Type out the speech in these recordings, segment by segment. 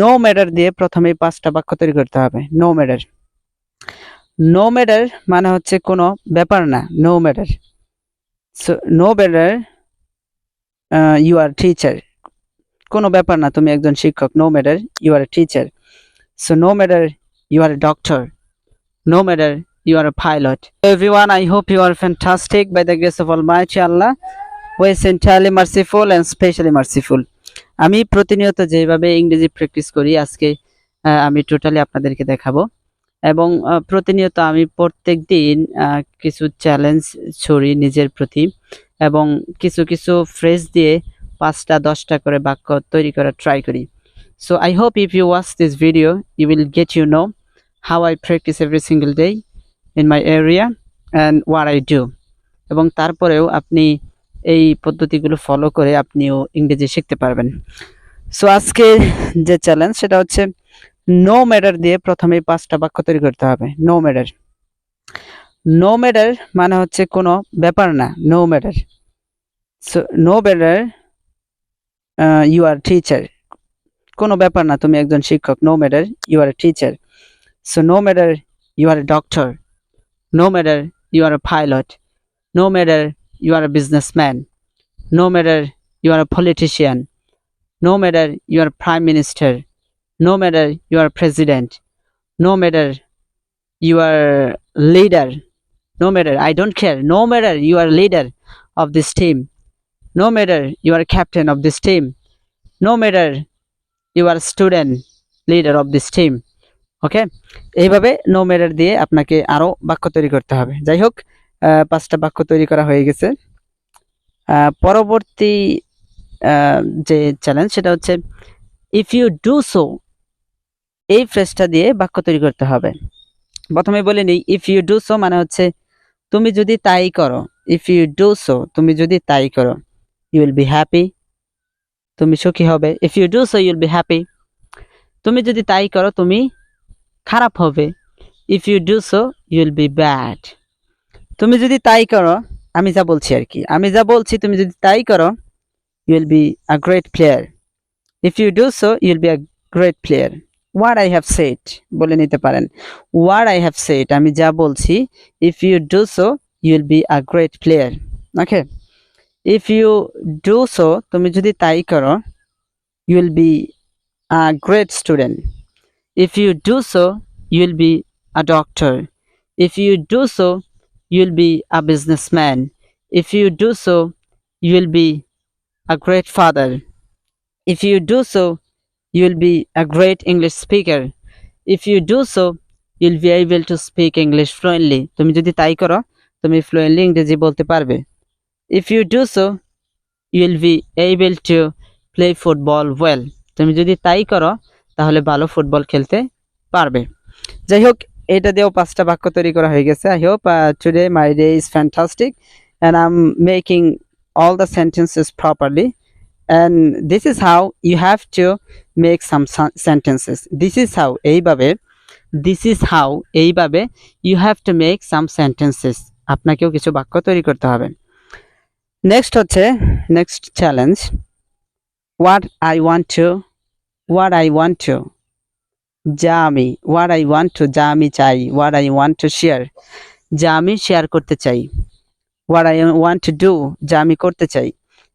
No matter দিয়ে প্রথমেই পাঁচটা বাক্য তৈরি করতে হবে নো ম্যাটার নো ম্যাটার মানে হচ্ছে কোনো ব্যাপার না no matter no matter you are teacher কোনো ব্যাপার না তুমি একজন শিক্ষক no matter you are teacher so no matter you are doctor no matter you are a pilot. Everyone, I hope you are fantastic by the grace of Almighty Allah, who is entirely merciful and specially merciful. আমি প্রতিনিয়ত যেভাবে ইংরেজি practice করি, আজকে আমি totally আপনাদেরকে দেখাবো। এবং প্রতিনিয়ত আমি প্রত্যেক দিন কিছু চ্যালেঞ্জ ছড়ি নিজের প্রতি এবং কিছু কিছু ফ্রেজ দিয়ে পাঁচটা, দশটা করে বাক্য তৈরি করার ট্রাই করি। So I hope if you watch this video you will get you know how I practice every single day in my area and what I do এবং তারপরেও আপনি এই পদ্ধতিগুলো ফলো করে আপনিও ইংরেজি শিখতে পারবেন। সো আজকে যে চ্যালেঞ্জ সেটা হচ্ছে নো ম্যাটার দিয়ে প্রথমেই পাঁচটা বাক্য তৈরি করতে হবে। নো ম্যাটার নো ম্যাটার মানে হচ্ছে কোনো ব্যাপার না no matter so no matter you are teacher কোনো ব্যাপার না তুমি একজন শিক্ষক। No matter you are teacher so no matter you are no matter you are a pilot, no matter you are a businessman, no matter you are a politician, no matter you are a prime minister, no matter you are a president, no matter you are leader, no matter I don't care, no matter you are leader of this team, no matter you are captain of this team, no matter you are student leader of this team. ওকে এইভাবে no মেরার দিয়ে আপনাকে আরো বাক্য তৈরি করতে হবে যাই হোক আহ, পাঁচটা বাক্য তৈরি করা হয়ে গেছে। পরবর্তী যে চ্যালেঞ্জ সেটা হচ্ছে ইফ ইউ ডু সো এই ফ্রেজটা দিয়ে বাক্য তৈরি করতে হবে। প্রথমে বলে নিই ইফ ইউ ডু সো মানে হচ্ছে, তুমি যদি তাই করো ইফ ইউ ডু সো তুমি যদি তাই করো ইউ উইল বি হ্যাপি তুমি সুখী হবে if you do so you will be happy তুমি যদি তাই করো, তুমি খারাপ হবে। If you do so you will be bad তুমি যদি তাই করো আমি যা বলছি আর কি। আমি যা বলছি তুমি যদি তাই করো you will be a great player if you do so you will be a great player what I have said বলে নিতে পারেন। ওয়াট আই হ্যাভ সেট আমি যা বলছি if you do so you will be a great player okay if you do so তুমি যদি তাই করো you will be a great student If you do so, you'll be a doctor if you do so, you'll be a businessman. If you do so, you'll be a great father. If you do so, you'll be a great English speaker. If you do so, you'll be able to speak English fluently. তুমি যদি তাই করো তুমি fluently ইংরেজি বলতে পারবে if you do so you'll be able to play football well তুমি যদি তাই করো তাহলে ভালো ফুটবল খেলতে পারবে যাই হোক এটা দিয়েও পাঁচটা বাক্য তৈরি করা হয়ে গেছে I hope today my day is fantastic and am making all the sentences properly and this is how you have to make some sentences this is how এইভাবে দিস ইজ হাউ এইভাবে you have to make some sentences আপনাকেও কিছু বাক্য তৈরি করতে হবে। Next হচ্ছে next challenge what I want to what I want to যা আমি ওয়ার আই ওয়ান্ট টু যা আমি চাই what I want to share যা আমি শেয়ার করতে চাই what I want to do যা আমি করতে চাই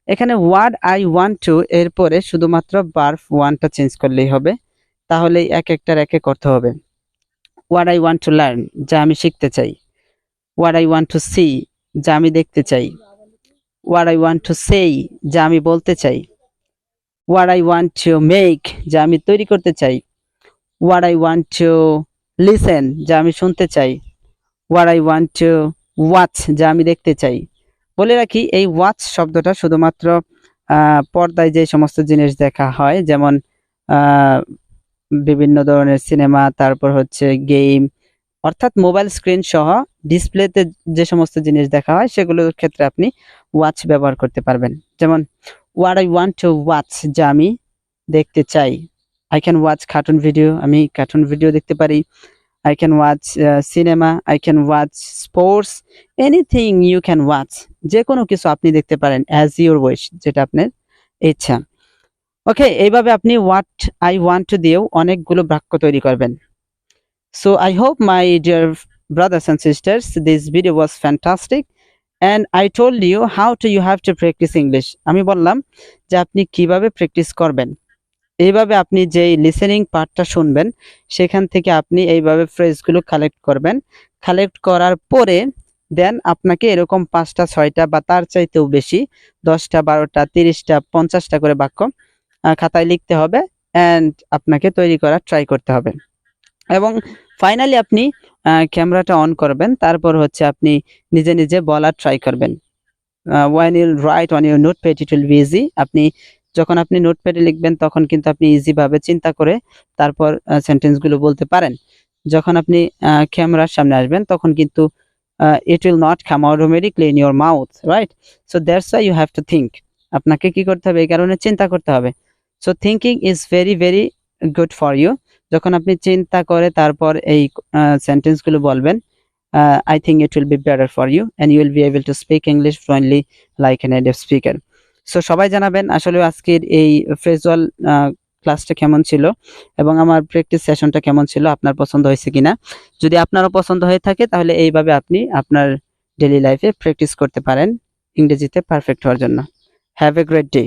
এখানে ওয়ার আই ওয়ান্ট টু এর পরে শুধুমাত্র বার্ফ ওয়ানটা চেঞ্জ করলেই হবে তাহলে এক একটার একে করতে হবে what I want to learn যা আমি শিখতে চাই what I want to see যা আমি দেখতে চাই ওয়ার আই ওয়ান্ট টু সেই যা আমি বলতে চাই what I want to make যা আমি তৈরি করতে চাই what I want to listen, যা আমি শুনতে চাই। What I want to watch, যা আমি দেখতে চাই। বলে রাখি, এই ওয়াচ শব্দটা শুধুমাত্র পর্দায় যে সমস্ত জিনিস দেখা হয়, যেমন বিভিন্ন ধরনের সিনেমা, তারপর হচ্ছে গেম অর্থাৎ মোবাইল স্ক্রিন সহ ডিসপ্লেতে যে সমস্ত জিনিস দেখা হয়, সেগুলোর ক্ষেত্রে আপনি ওয়াচ ব্যবহার করতে পারবেন। যেমন what I want to watch যা আমি দেখতে চাই। I can watch cartoon video আমি কার্টুন ভিডিও দেখতে পারি। I can watch cinema I can watch sports anything you can watch যে কোনো কিছু আপনি দেখতে পারেন অ্যাজ ইউর উইশ যেটা আপনার ইচ্ছা। ওকে এইভাবে আপনি হোয়াট আই ওয়ান্ট টু দিয়েও অনেকগুলো বাক্য তৈরি করবেন। So I hope my dear brothers and sisters, this video was fantastic and i told you how to, you have to practice english আমি বললাম যে আপনি কীভাবে প্র্যাকটিস করবেন। এইভাবে আপনি যেই লিসেনিং পার্টটা শুনবেন, সেখান থেকে আপনি এইভাবে ফ্রেজগুলো কালেক্ট করবেন। কালেক্ট করার পরে দেন আপনাকে এরকম পাঁচটা, ছয়টা বা তার চাইতেও বেশি, দশটা, বারোটা, তিরিশটা, পঞ্চাশটা করে বাক্য খাতায় লিখতে হবে অ্যান্ড আপনাকে তৈরি করার ট্রাই করতে হবে। এবং ফাইনালি আপনি ক্যামেরাটা অন করবেন, তারপর হচ্ছে আপনি নিজে নিজে বলার ট্রাই করবেন। When you'll write on your notepad it will be easy আপনি যখন আপনি নোটপ্যাডে লিখবেন, তখন কিন্তু আপনি ইজিভাবে চিন্তা করে তারপর সেন্টেন্সগুলো বলতে পারেন। যখন আপনি ক্যামেরার সামনে আসবেন, তখন কিন্তু it will not come automatically in your mouth right so that's why you have to think আপনাকে কি করতে হবে? এই কারণে চিন্তা করতে হবে। So thinking is very very good for you যখন আপনি চিন্তা করে তারপর এই সেন্টেন্সগুলো বলবেন I think it will be better for you and you will be able to speak English fluently like a native speaker so সবাই জানাবেন আসলে আজকের এই ফ্রেজুয়াল ক্লাসটা কেমন ছিল এবং আমার প্র্যাকটিস সেশনটা কেমন ছিল, আপনার পছন্দ হয়েছে কিনা। যদি আপনারও পছন্দ হয়ে থাকে, তাহলে এইভাবে আপনি আপনার ডেলি লাইফে প্র্যাকটিস করতে পারেন ইংরেজিতে পারফেক্ট হওয়ার জন্য। Have a great day